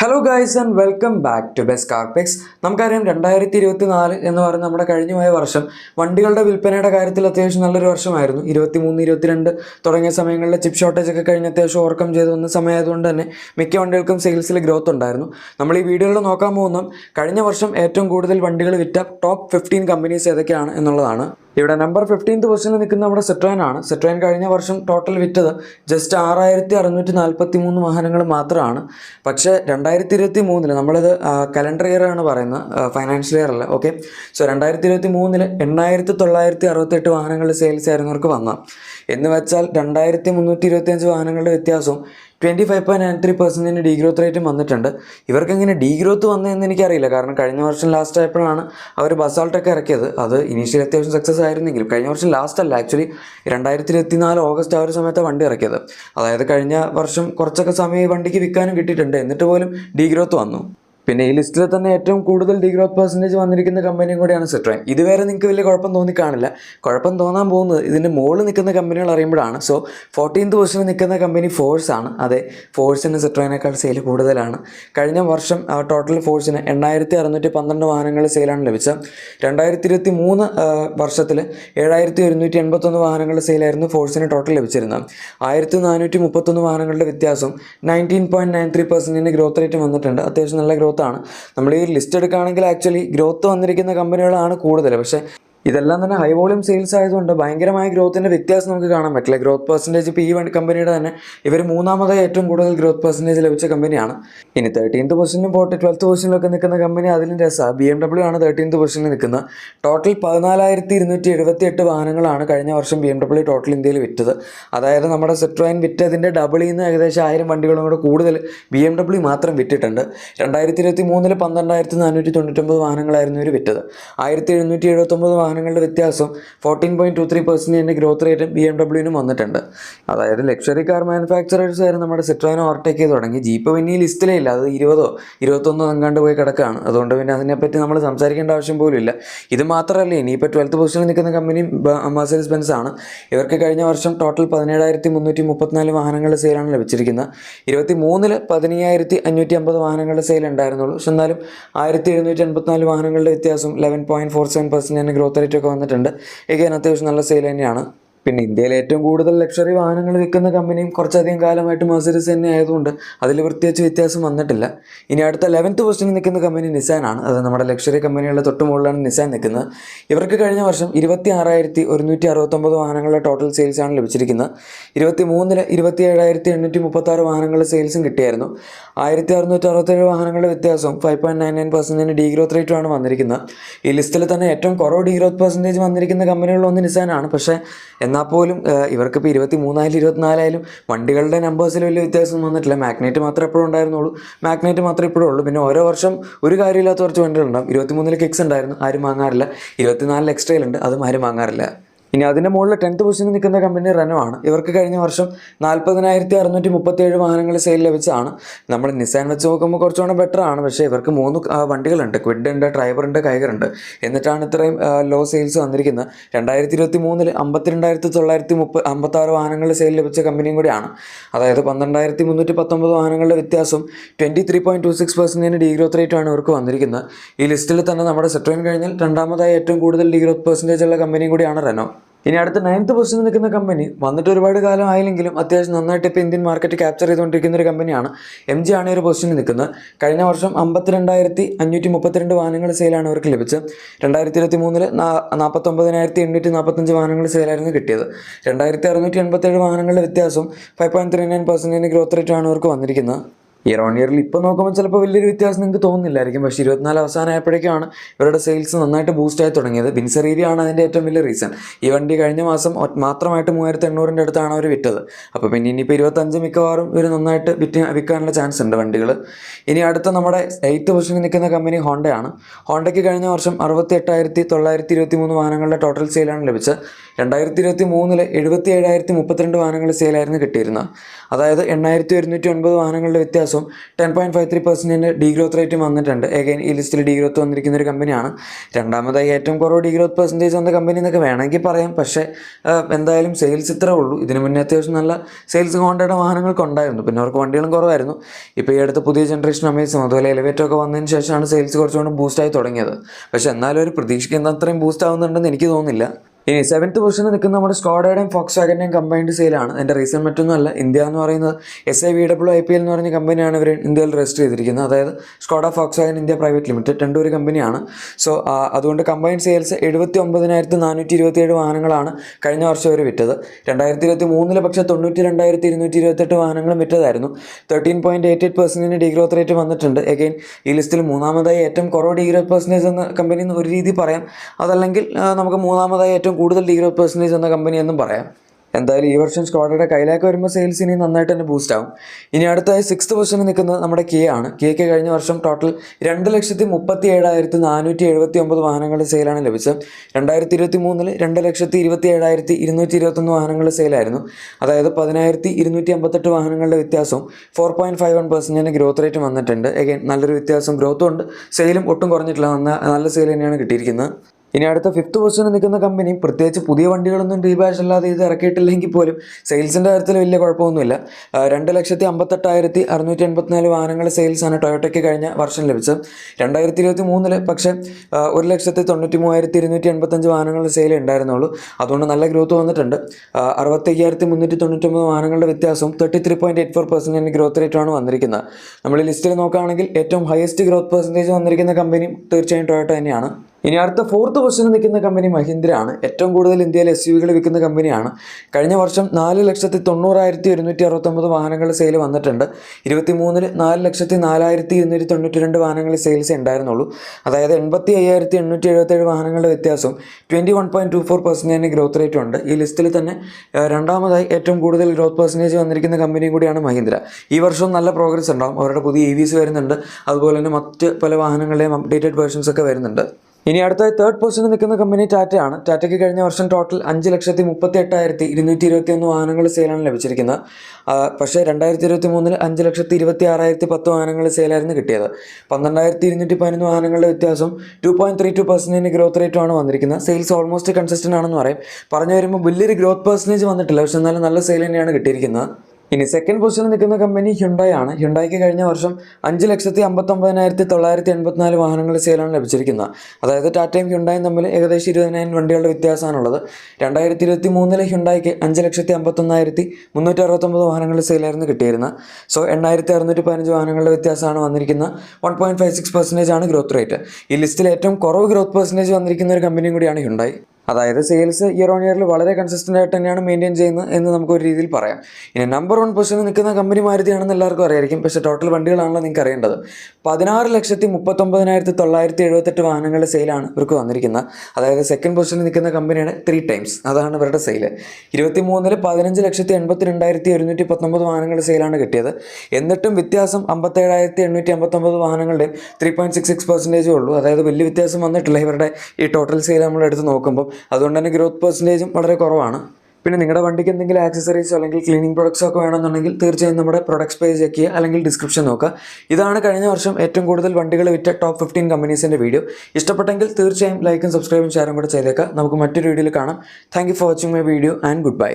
Hello guys and welcome back to ബെസ് കാർപെക്സ് നമുക്കറിയാം രണ്ടായിരത്തി ഇരുപത്തി നാല് എന്ന് പറയുന്ന നമ്മുടെ കഴിഞ്ഞു പോയ വർഷം വണ്ടികളുടെ വിൽപ്പനയുടെ കാര്യത്തിൽ അത്യാവശ്യം നല്ലൊരു വർഷമായിരുന്നു. ഇരുപത്തി മൂന്ന് ഇരുപത്തിരണ്ട് തുടങ്ങിയ സമയങ്ങളിലെ ചിപ്പ് ഷോർട്ടേജ് ഒക്കെ കഴിഞ്ഞ് അത്യാവശ്യം ഓവർകം ചെയ്ത് വന്ന സമയമായതുകൊണ്ട് തന്നെ മിക്ക വണ്ടികൾക്കും സെയിൽസിൽ ഗ്രോത്ത് ഉണ്ടായിരുന്നു. നമ്മൾ ഈ വീഡിയോയിൽ നോക്കാൻ പോകുന്ന കഴിഞ്ഞ വർഷം ഏറ്റവും കൂടുതൽ വണ്ടികൾ വിറ്റ ടോപ്പ് ഫിഫ്റ്റീൻ കമ്പനീസ് ഏതൊക്കെയാണ് എന്നുള്ളതാണ്. ഇവിടെ നമ്പർ ഫിഫ്റ്റീൻത്ത് പൊസിഷനിൽ നിൽക്കുന്ന നമ്മുടെ സെട്രോയൻ ആണ്. സെട്രോയൻ കഴിഞ്ഞ വർഷം ടോട്ടൽ വിറ്റത് ജസ്റ്റ് ആറായിരത്തി അറുന്നൂറ്റി നാൽപ്പത്തി മൂന്ന് വാഹനങ്ങൾ മാത്രമാണ്. പക്ഷേ രണ്ടായിരത്തി ഇരുപത്തി മൂന്നിൽ നമ്മളിത് കലണ്ടർ ഇയർ ആണ് പറയുന്നത്. ഫൈനാൻഷ്യൽ ഇയർ അല്ല. ഓക്കെ സോ രണ്ടായിരത്തി ഇരുപത്തി മൂന്നിൽ എണ്ണായിരത്തി തൊള്ളായിരത്തി അറുപത്തെട്ട് വാഹനങ്ങളുടെ സെയിൽസ് ആയിരുന്നവർക്ക് വന്നത് എന്ന് വെച്ചാൽ രണ്ടായിരത്തി മുന്നൂറ്റി ഇരുപത്തിയഞ്ച് വാഹനങ്ങളുടെ വ്യത്യാസവും twenty five point nine three പെർസെന്റിന് degrowth റേറ്റും വന്നിട്ടുണ്ട്. ഇവർക്ക് എങ്ങനെ ഡീഗ്രോത്ത് വന്നതെന്ന് എനിക്കറിയില്ല. കാരണം കഴിഞ്ഞ വർഷം ലാസ്റ്റ് ആയപ്പോഴാണ് അവർ ബസാൾട്ടൊക്കെ ഇറക്കിയത്. അത് ഇനീഷ്യൽ അത്യാവശ്യം സക്സസ് ആയിരുന്നെങ്കിലും കഴിഞ്ഞ വർഷം ലാസ്റ്റ് അല്ല. ആക്ച്വലി രണ്ടായിരത്തി ഇരുപത്തി നാല് ഓഗസ്റ്റ് ആ ഒരു സമയത്ത് വണ്ടി ഇറക്കിയത്. അതായത് കഴിഞ്ഞ വർഷം കുറച്ചൊക്കെ സമയം ഈ വണ്ടിക്ക് വിൽക്കാനും കിട്ടിയിട്ടുണ്ട്. എന്നിട്ട് പോലും ഡീഗ്രോത്ത് വന്നു. പിന്നെ ഈ ലിസ്റ്റിൽ തന്നെ ഏറ്റവും കൂടുതൽ ഡിഗ്രോത്ത് പെർസെന്റേജ് വന്നിരിക്കുന്ന കമ്പനിയും കൂടിയാണ് സിട്രോയിൻ ഇതുവരെ നിങ്ങൾക്ക് വലിയ കുഴപ്പം തോന്നി കാണില്ല. കുഴപ്പം തോന്നാൻ പോകുന്നത് ഇതിന്റെ മുകളിൽ നിൽക്കുന്ന കമ്പനികൾ അറിയുമ്പോഴാണ്. സോ ഫോർട്ടീൻത് പൊസിഷനിൽ നിൽക്കുന്ന കമ്പനി ഫോഴ്സ് ആണ്. അതെ ഫോഴ്സിന് സിട്രോയിനേക്കാൾ സെയിൽ കൂടുതലാണ്. കഴിഞ്ഞ വർഷം ടോട്ടൽ ഫോഴ്സിന് എണ്ണായിരത്തി അറുന്നൂറ്റി പന്ത്രണ്ട് വാഹനങ്ങൾ സെയിലാണ് ലഭിച്ചത്. രണ്ടായിരത്തി ഇരുപത്തി മൂന്ന് വർഷത്തിൽ ഏഴായിരത്തി ഒരുന്നൂറ്റി എൺപത്തൊന്ന് വാഹനങ്ങൾ സെയിലായിരുന്നു ഫോഴ്സിന് ടോട്ടൽ ലഭിച്ചിരുന്നത്. ആയിരത്തി നാനൂറ്റി മുപ്പത്തൊന്ന് വാഹനങ്ങളുടെ വ്യത്യാസം നയന്റീൻ പോയിന്റ് നയൻ ത്രീ പെർസെന്റിന്റെ ഗ്രോത്ത് റേറ്റ് വന്നിട്ടുണ്ട്. അത്യാവശ്യം നല്ല ഗ്രോത്ത് ആണ് നമ്മൾ ഈ ലിസ്റ്റ് എടുക്കുകയാണെങ്കിൽ ആക്ച്വലി ഗ്രോത്ത് വന്നിരിക്കുന്ന കമ്പനികളാണ് കൂടുതൽ. പക്ഷേ ഇതെല്ലാം തന്നെ ഹൈ വോളിയം സെയിൽസ് ആയതുകൊണ്ട് ഭയങ്കരമായ ഗ്രോത്തിന്റെ വ്യത്യാസം നമുക്ക് കാണാൻ പറ്റില്ല. ഗ്രോത്ത് പെർസെന്റേജ് ഇപ്പോൾ ഈ കമ്പനിയുടെ തന്നെ ഇവർ മൂന്നാമതായി ഏറ്റവും കൂടുതൽ ഗ്രോത്ത് പെർസെന്റേജ് ലഭിച്ച കമ്പനിയാണ് ഇനി തേർട്ടീൻത്ത് പൊസിഷനും പോട്ടെ ട്വൽത്ത് പൊസിഷനിലൊക്കെ നിൽക്കുന്ന കമ്പനി അതിലും രസമാണ് ബി എം ഡബ്ല്യു ആണ് തേർട്ടീൻത്ത് പൊസിഷനിൽ നിൽക്കുന്നത്. ടോട്ടൽ പതിനാലായിരത്തി ഇരുന്നൂറ്റി എഴുപത്തി എട്ട് വാഹനങ്ങളാണ് കഴിഞ്ഞ വർഷം ബി എം ഡബ്ല്യു ടോട്ടൽ ഇന്ത്യയിൽ വിറ്റത്. അതായത് നമ്മുടെ സെട്രോയിൻ വിറ്റതിന്റെ ഡബിളിൽ നിന്ന് ഏകദേശം ആയിരം വണ്ടികളും കൂടെ കൂടുതൽ ബി എം ഡബ്ല്യു മാത്രം വിറ്റിട്ടുണ്ട്. രണ്ടായിരത്തി ഇരുപത്തി മൂന്നിൽ പന്ത്രണ്ടായിരത്തി നാനൂറ്റി തൊണ്ണൂറ്റൊമ്പത് വാഹനങ്ങളായിരുന്നു ഇവർ വിറ്റത്. ആയിരത്തി എഴുന്നൂറ്റി എഴുപത്തൊമ്പത് വാഹനങ്ങളുടെ വ്യത്യാസം ഫോർട്ടീൻ പോയിന്റ് ടു ത്രീ പെർസെന്റിന്റെ ഗ്രോത്ത് റേറ്റ് ബി എം ഡബ്ല്യുവിനും വന്നിട്ടുണ്ട്. അതായത് ലക്ഷറി കാർ മാനുഫാക്ചറേഴ്സ് വരെ നമ്മുടെ സെറ്റോനോ ഓവർടേക്ക് ചെയ്ത് തുടങ്ങി. ജീപ്പ് പിന്നെ ഈ ലിസ്റ്റിലേ ഇല്ല. അത് ഇരുപതോ ഇരുപത്തൊന്നോ എങ്ങാണ്ട് പോയി കിടക്കുകയാണ് അതുകൊണ്ട് പിന്നെ അതിനെപ്പറ്റി നമ്മൾ സംസാരിക്കേണ്ട ആവശ്യം പോലും ഇല്ല. ഇത് മാത്രമല്ല ഇനിയിപ്പോൾ ട്വൽത്ത് പൊസിഷനിൽ നിൽക്കുന്ന കമ്പനി മസേൽസ് ബെൻസ് ആണ്. ഇവർക്ക് കഴിഞ്ഞ വർഷം ടോട്ടൽ പതിനേഴായിരത്തി മുന്നൂറ്റി മുപ്പത്തിനാല് വാഹനങ്ങളുടെ സെയിലാണ് ലഭിച്ചിരിക്കുന്നത്. ഇരുപത്തി മൂന്നിൽ പതിനയ്യായിരത്തി അഞ്ഞൂറ്റി അമ്പത് വാഹനങ്ങളുടെ സെയിൽ ഉണ്ടായിരുന്നുള്ളൂ. പക്ഷെ എന്നാലും ആയിരത്തി എഴുന്നൂറ്റി എൺപത്തിനാല് വാഹനങ്ങളുടെ വ്യത്യാസം ലെവൻ പോയിന്റ് ഫോർ സെവൻ പെർസെന്റിന് ഗ്രോത്ത് റേറ്റ് ഒക്കെ വന്നിട്ടുണ്ട്. എഗൈൻ അത്യാവശ്യം നല്ല സെയിൽ തന്നെയാണ്. പിന്നെ ഇന്ത്യയിൽ ഏറ്റവും കൂടുതൽ ലക്ഷറി വാഹനങ്ങൾ വിൽക്കുന്ന കമ്പനിയും കുറച്ചധികം കാലമായിട്ട് മെർസിഡീസ് തന്നെ ആയതുകൊണ്ട് അതിൽ പ്രത്യേകിച്ച് വ്യത്യാസം വന്നിട്ടില്ല. ഇനി അടുത്ത ലെവൻത്ത് പൊസിഷനിൽ നിൽക്കുന്ന കമ്പനി നിസാനാണ് അത് നമ്മുടെ ലക്ഷറി കമ്പനികളുടെ തൊട്ട് മുകളിലാണ് നിസാൻ നിൽക്കുന്നത്. ഇവർക്ക് കഴിഞ്ഞ വർഷം ഇരുപത്തി ആറായിരത്തി ഒരുന്നൂറ്റി അറുപത്തൊമ്പത് വാഹനങ്ങളുടെ ടോട്ടൽ സെയിൽസ് ആണ് ലഭിച്ചിരിക്കുന്നത്. ഇരുപത്തി മൂന്നിൽ ഇരുപത്തി ഏഴായിരത്തി എണ്ണൂറ്റി വാഹനങ്ങളുടെ സെയിൽസും കിട്ടിയായിരുന്നു. ആയിരത്തി അറുന്നൂറ്റി അറുപത്തേഴ് വാഹനങ്ങളുടെ വ്യത്യാസം ഫൈവ് പോയിന്റ് നയൻ നയൻ പെർസെന്റിന് ഡീഗ്രോത്ത് വന്നിരിക്കുന്നത്. ഈ ലിസ്റ്റിൽ തന്നെ ഏറ്റവും കുറവ് ഡീഗ്രോത്ത് പെർസെന്റേജ് വന്നിരിക്കുന്ന കമ്പനികളിലൊന്ന് നിസാനാണ് പക്ഷേ എന്നാൽ പോലും ഇവർക്ക് ഇപ്പോൾ ഇരുപത്തി മൂന്നായാലും ഇരുപത്തിനാലായാലും വണ്ടികളുടെ നമ്പേഴ്സിൽ വലിയ വ്യത്യാസം വന്നിട്ടില്ല. മാഗ്നേറ്റ് മാത്രമേ എപ്പോഴും ഉണ്ടായിരുന്നുള്ളൂ. മാഗ്നേറ്റ് മാത്രമേ ഇപ്പോഴും ഉള്ളൂ. പിന്നെ ഓരോ വർഷം ഒരു കാര്യമില്ലാത്ത കുറച്ച് വണ്ടികളുണ്ടാവും. ഇരുപത്തിമൂന്നിൽ കിക്സ് ഉണ്ടായിരുന്നു. ആരും വാങ്ങാറില്ല. ഇരുപത്തിനാലിൽ എക്സ്ട്രയിലുണ്ട് അതും ആരും വാങ്ങാറില്ല. ഇനി അതിന്റെ മുകളിൽ ടെൻത്ത് പൊസിഷനിൽ നിൽക്കുന്ന കമ്പനി റെനോ ആണ്. ഇവർക്ക് കഴിഞ്ഞ വർഷം നാൽപ്പതിനായിരത്തി അറുന്നൂറ്റി മുപ്പത്തേഴ് വാഹനങ്ങൾ സെയിൽ ലഭിച്ചതാണ്. നമ്മൾ നിസാൻ വെച്ച് നോക്കുമ്പോൾ കുറച്ചുകൂടെ ബെറ്റർ ആണ്. പക്ഷേ ഇവർക്ക് മൂന്ന് വണ്ടികളുണ്ട്. ക്വിഡ് ഉണ്ട് ഡ്രൈവർ ഉണ്ട് കൈഗർ ഉണ്ട്. എന്നിട്ടാണ് ഇത്രയും ലോ സെയിൽസ് വന്നിരിക്കുന്നത്. രണ്ടായിരത്തി ഇരുപത്തി മൂന്നിൽ അമ്പത്തിരണ്ടായിരത്തി തൊള്ളായിരത്തി മുപ്പ അമ്പത്താറ് വാഹനങ്ങൾ സെയിൽ ലഭിച്ച കമ്പനിയും കൂടിയാണ്. അതായത് പന്ത്രണ്ടായിരത്തി മുന്നൂറ്റി പത്തൊമ്പത് വാഹനങ്ങളുടെ വ്യത്യാസം twenty three point two six പെർസെന്റിന് degrowth rate ആണ് ഇവർക്ക് വന്നിരിക്കുന്നത്. ഈ ലിസ്റ്റിൽ തന്നെ നമ്മുടെ സെട്രോയിൻ കഴിഞ്ഞാൽ രണ്ടാമതായി ഏറ്റവും കൂടുതൽ ഡീഗ്രോത്ത് പെർസെന്റേജ് ഉള്ള കമ്പനിയും കൂടിയാണ് റെനോ ഇനി അടുത്ത നയൻത്ത് പൊസിഷനിൽ നിൽക്കുന്ന കമ്പനി വന്നിട്ട് ഒരുപാട് കാലം ആയില്ലെങ്കിലും അത്യാവശ്യം നന്നായിട്ട് ഇപ്പോൾ ഇന്ത്യൻ മാർക്കറ്റ് ക്യാപ്ചർ ചെയ്തുകൊണ്ടിരിക്കുന്ന ഒരു കമ്പനിയാണ് എം ജി ആണ് ഒരു പൊസിഷനിൽ നിൽക്കുന്നത്. കഴിഞ്ഞ വർഷം അമ്പത്തിരണ്ടായിരത്തി അഞ്ഞൂറ്റി മുപ്പത്തിരണ്ട് വാഹനങ്ങൾ സെയിലാണ് അവർക്ക് ലഭിച്ചത്. രണ്ടായിരത്തി ഇരുപത്തി മൂന്നിൽ നാൽപ്പത്തൊമ്പതിനായിരത്തി എണ്ണൂറ്റി നാൽപ്പത്തഞ്ച് വാഹനങ്ങൾ സെയിലായിരുന്നു കിട്ടിയത്. രണ്ടായിരത്തി അറുന്നൂറ്റി എൺപത്തേഴ് വാഹനങ്ങളുടെ വ്യത്യാസം five point three nine percentage growth rate ആണ് അവർക്ക് വന്നിരിക്കുന്നത്. ഇയർ ഓൺ ഇയറിൽ ഇപ്പോൾ നോക്കുമ്പോൾ ചിലപ്പോൾ വലിയൊരു വ്യത്യാസം നിങ്ങൾക്ക് തോന്നുന്നില്ലായിരിക്കും. പക്ഷേ ഇരുപത്തിനാല് അവസാനമായപ്പോഴേക്കാണ് ഇവരുടെ സെയിൽസ് നന്നായിട്ട് ബൂസ്റ്റ് ആയി തുടങ്ങിയത്. ബിൻസറീരിയാണ് അതിന്റെ ഏറ്റവും വലിയ റീസൺ ഈ വണ്ടി കഴിഞ്ഞ മാസം മാത്രമായിട്ട് മൂവായിരത്തി എണ്ണൂറിന്റെ അടുത്താണ് അവർ വിറ്റത്. അപ്പോൾ പിന്നെ ഇനിയിപ്പോൾ ഇരുപത്തഞ്ച് മിക്കവാറും ഇവർ നന്നായിട്ട് വിറ്റ് വിൽക്കാനുള്ള ചാൻസ് ഉണ്ട് വണ്ടികൾ ഇനി അടുത്ത നമ്മുടെ എയ്ത്ത് പൊസിഷനിൽ നിൽക്കുന്ന കമ്പനി ഹോണ്ടയാണ്. ഹോണ്ടയ്ക്ക് കഴിഞ്ഞ വർഷം അറുപത്തി എട്ടായിരത്തി തൊള്ളായിരത്തി ഇരുപത്തി മൂന്ന് വാഹനങ്ങളുടെ ടോട്ടൽ സെയിലാണ് ലഭിച്ചത്. രണ്ടായിരത്തി ഇരുപത്തി മൂന്നിൽ എഴുപത്തി ഏഴായിരത്തി മുപ്പത്തിരണ്ട് വാഹനങ്ങൾ സെയിലായിരുന്നു കിട്ടിയിരുന്നത്. അതായത് എണ്ണായിരത്തി ഒരുന്നൂറ്റി ഒൻപത് വാഹനങ്ങളുടെ വ്യത്യാസം വ്യത്യാസവും ടെൻ പോയിന്റ് ഫൈവ് ത്രീ പെർസെന്റിന്റെ ഡീ ഗ്രോത്ത് റേറ്റും വന്നിട്ടുണ്ട്. എഗൈൻ ഈ ലിസ്റ്റിൽ ഡീ ഗ്രോത്ത് വന്നിരിക്കുന്ന ഒരു കമ്പനിയാണ് രണ്ടാമതായി ഏറ്റവും കുറവ് ഡീ ഗ്രോത്ത് പെർസെന്റേജ് വന്ന കമ്പനി എന്നൊക്കെ വേണമെങ്കിൽ പറയാം. പക്ഷേ എന്തായാലും സെയിൽസ് ഇത്രേ ഉള്ളൂ. ഇതിന് മുന്നേ അത്യാവശ്യം നല്ല സെയിൽസ് ഹോണ്ടയുടെ വാഹനങ്ങൾക്ക് ഉണ്ടായിരുന്നു പിന്നെ അവർക്ക് വണ്ടികളും കുറവായിരുന്നു. ഇപ്പോൾ ഈ അടുത്ത പുതിയ ജനറേഷൻ അമേസും അതുപോലെ എലിവേറ്റർ ഒക്കെ വന്നതിന് ശേഷമാണ് സെയിൽസ് കുറച്ചുകൂടെ ബൂസ്റ്റായി തുടങ്ങിയത്. പക്ഷേ എന്നാലും ഒരു പ്രതീക്ഷിക്കുന്ന അത്രയും ബൂസ്റ്റ് ആവുന്നുണ്ടെന്ന് എനിക്ക് തോന്നുന്നില്ല. ഇനി സെവൻത്ത് പൊസിഷനിൽ നിൽക്കുന്ന നമ്മുടെ സ്കോഡയുടെയും ഫോക്സ് വാഗന്റെയും കമ്പൈൻഡ് സെയിലാണ് എന്റെ റീസൺ മറ്റൊന്നുമല്ല. ഇന്ത്യ എന്ന് പറയുന്നത് S I V W I P L എന്ന് പറഞ്ഞ കമ്പനിയാണ് ഇവർ ഇന്ത്യയിൽ രജിസ്റ്റർ ചെയ്തിരിക്കുന്നത്. അതായത് Skoda Volkswagen India private limited രണ്ടും ഒരു കമ്പനിയാണ് സോ അതുകൊണ്ട് കമ്പൈൻഡ് സെയിൽസ് എഴുപത്തി ഒമ്പതിനായിരത്തി നാനൂറ്റി ഇരുപത്തി ഏഴ് വാഹനങ്ങളാണ് കഴിഞ്ഞ വർഷം അവർ വിറ്റത്. രണ്ടായിരത്തി ഇരുപത്തി മൂന്നിൽ പക്ഷേ തൊണ്ണൂറ്റി രണ്ടായിരത്തി ഇരുന്നൂറ്റി ഇരുപത്തെട്ട് വാഹനങ്ങളും വിറ്റതായിരുന്നു. തേർട്ടീൻ പോയിന്റ് എയ്റ്റ് എയ്റ്റ് പെർസെന്റിന് ഡീ ഗ്രോത്ത് റേറ്റ് വന്നിട്ടുണ്ട്. എഗെയിൻ ഈ ലിസ്റ്റിൽ മൂന്നാമതായി ഏറ്റവും കുറവ് ഡീ ഗ്രോത്ത് പെർസെന്റേജ് എന്ന കമ്പനി എന്ന് ഒരു രീതി പറയാം. അതല്ലെങ്കിൽ നമുക്ക് മൂന്നാമതായി ഏറ്റവും കൂടുതൽ ഡീ ഗ്രോത്ത് പെർസെന്റേജ് എന്ന കമ്പനി എന്നും പറയാം. എന്തായാലും ഈ വർഷം സ്ക്വാഡയുടെ കയ്യിലേക്ക് വരുമ്പോൾ സെയിൽസ് ഇനി നന്നായിട്ട് തന്നെ ബൂസ്റ്റ് ആവും. ഇനി അടുത്തായി സിക്സ്ത് പൊസിഷനിൽ നിൽക്കുന്നത് നമ്മുടെ കെ ആണ്. കെ കെക്ക് കഴിഞ്ഞ വർഷം ടോട്ടൽ രണ്ട് ലക്ഷത്തി മുപ്പത്തി ഏഴായിരത്തി നാനൂറ്റി എഴുപത്തി ഒമ്പത് വാഹനങ്ങളുടെ സെയിലാണ് ലഭിച്ചത്. രണ്ടായിരത്തി ഇരുപത്തി മൂന്നിൽ രണ്ട് ലക്ഷത്തി ഇരുപത്തി ഏഴായിരത്തി ഇരുന്നൂറ്റി ഇരുപത്തൊന്ന് വാഹനങ്ങളുടെ സെയിലായിരുന്നു അതായത് പതിനായിരത്തി ഇരുന്നൂറ്റി അമ്പത്തെട്ട് വാഹനങ്ങളുടെ വ്യത്യാസവും ഫോർ പോയിന്റ് ഫൈവ് വൺ പെർസെന്റിന്റെ ഗ്രോത്ത് റേറ്റ് വന്നിട്ടുണ്ട്. എഗൈൻ നല്ലൊരു വ്യത്യാസം ഗ്രോത്തും ഉണ്ട്. സെയിലും ഒട്ടും കുറഞ്ഞിട്ടില്ല. നല്ല സെയിൽ തന്നെയാണ് കിട്ടിയിരിക്കുന്നത്. ഇനി അടുത്ത ഫിഫ്ത്ത് പൊസിഷനിൽ നിൽക്കുന്ന കമ്പനി പ്രത്യേകിച്ച് പുതിയ വണ്ടികളൊന്നും റീബാഷ് അല്ലാതെ ഇത് ഇറക്കിയിട്ടില്ലെങ്കിൽ പോലും സെയിൽസിന്റെ കാര്യത്തിൽ വലിയ കുഴപ്പമൊന്നുമില്ല. രണ്ട് ലക്ഷത്തി അമ്പത്തെട്ടായിരത്തി അറുന്നൂറ്റി എൺപത്തിനാല് വാഹനങ്ങൾ സെയിൽസാണ് ടൊയോട്ടയ്ക്ക് കഴിഞ്ഞ വർഷം ലഭിച്ചത്. രണ്ടായിരത്തി ഇരുപത്തി മൂന്നിൽ പക്ഷേ ഒരു ലക്ഷത്തി തൊണ്ണൂറ്റി മൂവായിരത്തി ഇരുന്നൂറ്റി എൺപത്തഞ്ച് വാഹനങ്ങളുടെ സെയിൽ ഉണ്ടായിരുന്നുള്ളൂ. അതുകൊണ്ട് നല്ല ഗ്രോത്ത് വന്നിട്ടുണ്ട്. അറുപത്തി അയ്യായിരത്തി മുന്നൂറ്റി തൊണ്ണൂറ്റൊമ്പത് വാഹനങ്ങളുടെ വ്യത്യാസവും thirty three point eight four പെർസെന്റിന്റെ growth റേറ്റാണ് വന്നിരിക്കുന്നത്. നമ്മൾ ലിസ്റ്റിൽ നോക്കുകയാണെങ്കിൽ ഏറ്റവും ഹയസ്റ്റ് ഗ്രോത്ത് പെർസെന്റേജ് വന്നിരിക്കുന്ന കമ്പനി തീർച്ചയായും ടൊയോട്ട തന്നെയാണ്. ഇനി അടുത്ത ഫോർത്ത് പൊസിഷനിൽ നിൽക്കുന്ന കമ്പനി മഹീന്ദ്ര ആണ് ഏറ്റവും കൂടുതൽ ഇന്ത്യയിൽ എസ് യു വികൾ വിൽക്കുന്ന കമ്പനിയാണ് കഴിഞ്ഞ വർഷം നാല് ലക്ഷത്തി തൊണ്ണൂറായിരത്തി ഒരുന്നൂറ്റി അറുപത്തൊമ്പത് വാഹനങ്ങൾ സെയിൽ വന്നിട്ടുണ്ട്. ഇരുപത്തി മൂന്നിൽ നാല് ലക്ഷത്തി നാലായിരത്തി ഇരുന്നൂറ്റി തൊണ്ണൂറ്റി രണ്ട് വാഹനങ്ങളിൽ സെയിൽസ് ഉണ്ടായിരുന്നുള്ളൂ. അതായത് എൺപത്തി അയ്യായിരത്തി എണ്ണൂറ്റി എഴുപത്തേഴ് വാഹനങ്ങളുടെ വ്യത്യാസവും twenty one point two four പെർസെന്റേജിന് growth rate ഉണ്ട്. ഈ ലിസ്റ്റിൽ തന്നെ രണ്ടാമതായി ഏറ്റവും കൂടുതൽ ഗ്രോത്ത് പെർസെന്റേജ് വന്നിരിക്കുന്ന കമ്പനിയും കൂടിയാണ് മഹീന്ദ്ര. ഈ വർഷവും നല്ല പ്രോഗ്രസ് ഉണ്ടാകും അവരുടെ പുതിയ ഇ വിസ് വരുന്നുണ്ട്. അതുപോലെ തന്നെ മറ്റ് പല വാഹനങ്ങളുടെയും അപ്ഡേറ്റഡ് വേർഷൻസ് ഒക്കെ വരുന്നുണ്ട്. ഇനി അടുത്തായി തേർഡ് പൊസിഷനിൽ നിൽക്കുന്ന കമ്പനി ടാറ്റയാണ്. ടാറ്റയ്ക്ക് കഴിഞ്ഞ വർഷം ടോട്ടൽ അഞ്ച് ലക്ഷത്തി മുപ്പത്തി എട്ടായിരത്തി ഇരുന്നൂറ്റി ഇരുപത്തി ഒന്ന് വാഹനങ്ങൾ സെയിലാണ് ലഭിച്ചിരിക്കുന്നത്. പക്ഷേ രണ്ടായിരത്തി ഇരുപത്തി മൂന്നിൽ അഞ്ച് ലക്ഷത്തി ഇരുപത്തി ആറായിരത്തി പത്ത് വാഹനങ്ങൾ സെയിലായിരുന്നു കിട്ടിയത്. പന്ത്രണ്ടായിരത്തി ഇരുന്നൂറ്റി പതിനൊന്ന് വാഹനങ്ങളുടെ വ്യത്യാസം ടു പോയിന്റ് ത്രീ ടു പെർസെന്റിന്റെ ഗ്രോത്ത് റേറ്റുമാണ് വന്നിരിക്കുന്നത്. സെയിൽസ് ഓൾമോസ്റ്റ് കൺസിസ്റ്റന്റ് ആണെന്ന് പറയും. പറഞ്ഞു വരുമ്പോൾ വലിയൊരു ഗ്രോത്ത് പെർസെന്റേജ് വന്നിട്ടില്ല. പക്ഷേ എന്നാലും നല്ല സെയിൽ തന്നെയാണ് കിട്ടിയിരിക്കുന്നത്. ഇനി സെക്കൻഡ് പൊസിഷനിൽ നിൽക്കുന്ന കമ്പനി ഹ്യുണ്ടായി ആണ്. ഹ്യുണ്ടായിക്ക് കഴിഞ്ഞ വർഷം അഞ്ച് ലക്ഷത്തി അമ്പത്തൊമ്പതിനായിരത്തി തൊള്ളായിരത്തി എൺപത്തിനാല് വാഹനങ്ങളുടെ സെയിലാണ് ലഭിച്ചിരിക്കുന്നത്. അതായത് ടാറ്റയും ഹ്യുണ്ടായും തമ്മിൽ ഏകദേശം ഇരുപതിനായിരം വണ്ടികളുടെ വ്യത്യാസമാണുള്ളത്. രണ്ടായിരത്തി ഇരുപത്തി മൂന്നിലെ ഹ്യുണ്ടായിക്ക് അഞ്ച് ലക്ഷത്തി അമ്പത്തൊന്നായിരത്തി മുന്നൂറ്റി അറുപത്തൊമ്പത് വാഹനങ്ങളുടെ സെയിലായിരുന്നു കിട്ടിയിരുന്നത്. സോ എണ്ണായിരത്തി അറുന്നൂറ്റി പതിനഞ്ച് വാഹനങ്ങളുടെ വ്യത്യാസമാണ് വന്നിരിക്കുന്നത്. One point five six percentage ആണ് ഗ്രോത്ത് റേറ്റ് ഈ ലിസ്റ്റിൽ ഏറ്റവും കുറവ് ഗ്രോത്ത് പെർസെന്റേജ് വന്നിരിക്കുന്ന ഒരു കമ്പനിയും കൂടിയാണ് ഹ്യുണ്ടായി അതായത് സെയിൽസ് ഇയർ ഓൺ ഇയറിൽ വളരെ കൺസിസ്റ്റന്റ് ആയിട്ട് തന്നെയാണ് മെയിന്റെയിൻ ചെയ്യുന്നത് എന്ന് നമുക്ക് ഒരു രീതിയിൽ പറയാം. ഇനി നമ്പർ വൺ പൊസിഷനിൽ നിൽക്കുന്ന കമ്പനി മാരുതിയാണെന്ന് എല്ലാവർക്കും അറിയായിരിക്കും. പക്ഷേ ടോട്ടൽ വണ്ടികളാണല്ലോ നിങ്ങൾക്ക് അറിയേണ്ടത്. പതിനാറ് ലക്ഷത്തി മുപ്പത്തൊമ്പതിനായിരത്തി തൊള്ളായിരത്തി എഴുപത്തെട്ട് വാഹനങ്ങളുടെ സെയിലാണ് ഇവർക്ക് വന്നിരിക്കുന്നത്. അതായത് സെക്കൻഡ് പൊസിഷനിൽ നിൽക്കുന്ന കമ്പനിയാണ് ത്രീ ടൈംസ് അതാണ് ഇവരുടെ സെയിൽ ഇരുപത്തി മൂന്നിൽ പതിനഞ്ച് ലക്ഷത്തി എൺപത്തി രണ്ടായിരത്തി ഒരുന്നൂറ്റി പത്തൊമ്പത് വാഹനങ്ങളുടെ സെയിലാണ് കിട്ടിയത്. എന്നിട്ടും വ്യത്യാസം അമ്പത്തേഴായിരത്തി എണ്ണൂറ്റി അമ്പത്തൊമ്പത് വാഹനങ്ങളുടെയും ത്രീ പോയിന്റ് സിക്സ് സിക്സ് പെർസെന്റേജേ ഉള്ളൂ. അതായത് വലിയ വ്യത്യാസം വന്നിട്ടില്ല ഇവരുടെ ഈ ടോട്ടൽ സെയിൽ നമ്മൾ എടുത്ത് നോക്കുമ്പോൾ അതുകൊണ്ട് തന്നെ ഗ്രോത്ത് പെർസെന്റേജും വളരെ കുറവാണ്. പിന്നെ നിങ്ങളുടെ വണ്ടിക്ക് എന്തെങ്കിലും ആക്സസറീസോ അല്ലെങ്കിൽ ക്ലീനിങ് പ്രൊഡക്ട്സോ ഒക്കെ വേണമെന്നുണ്ടെങ്കിൽ തീർച്ചയായും നമ്മുടെ പ്രൊഡക്ട്സ് പേജ് ചെക്ക് ചെയ്യുക അല്ലെങ്കിൽ ഡിസ്ക്രിപ്ഷൻ നോക്കുക. ഇതാണ് കഴിഞ്ഞ വർഷം ഏറ്റവും കൂടുതൽ വണ്ടികൾ വിറ്റ ടോപ്പ് ഫിഫ്റ്റീൻ കമ്പനീസിന്റെ വീഡിയോ ഇഷ്ടപ്പെട്ടെങ്കിൽ തീർച്ചയായും ലൈക്കും സബ്സ്ക്രൈബും ഷെയറും കൂടെ ചെയ്തേക്കാം നമുക്ക് മറ്റൊരു വീഡിയോയിൽ കാണാം. Thank for watching my video and goodbye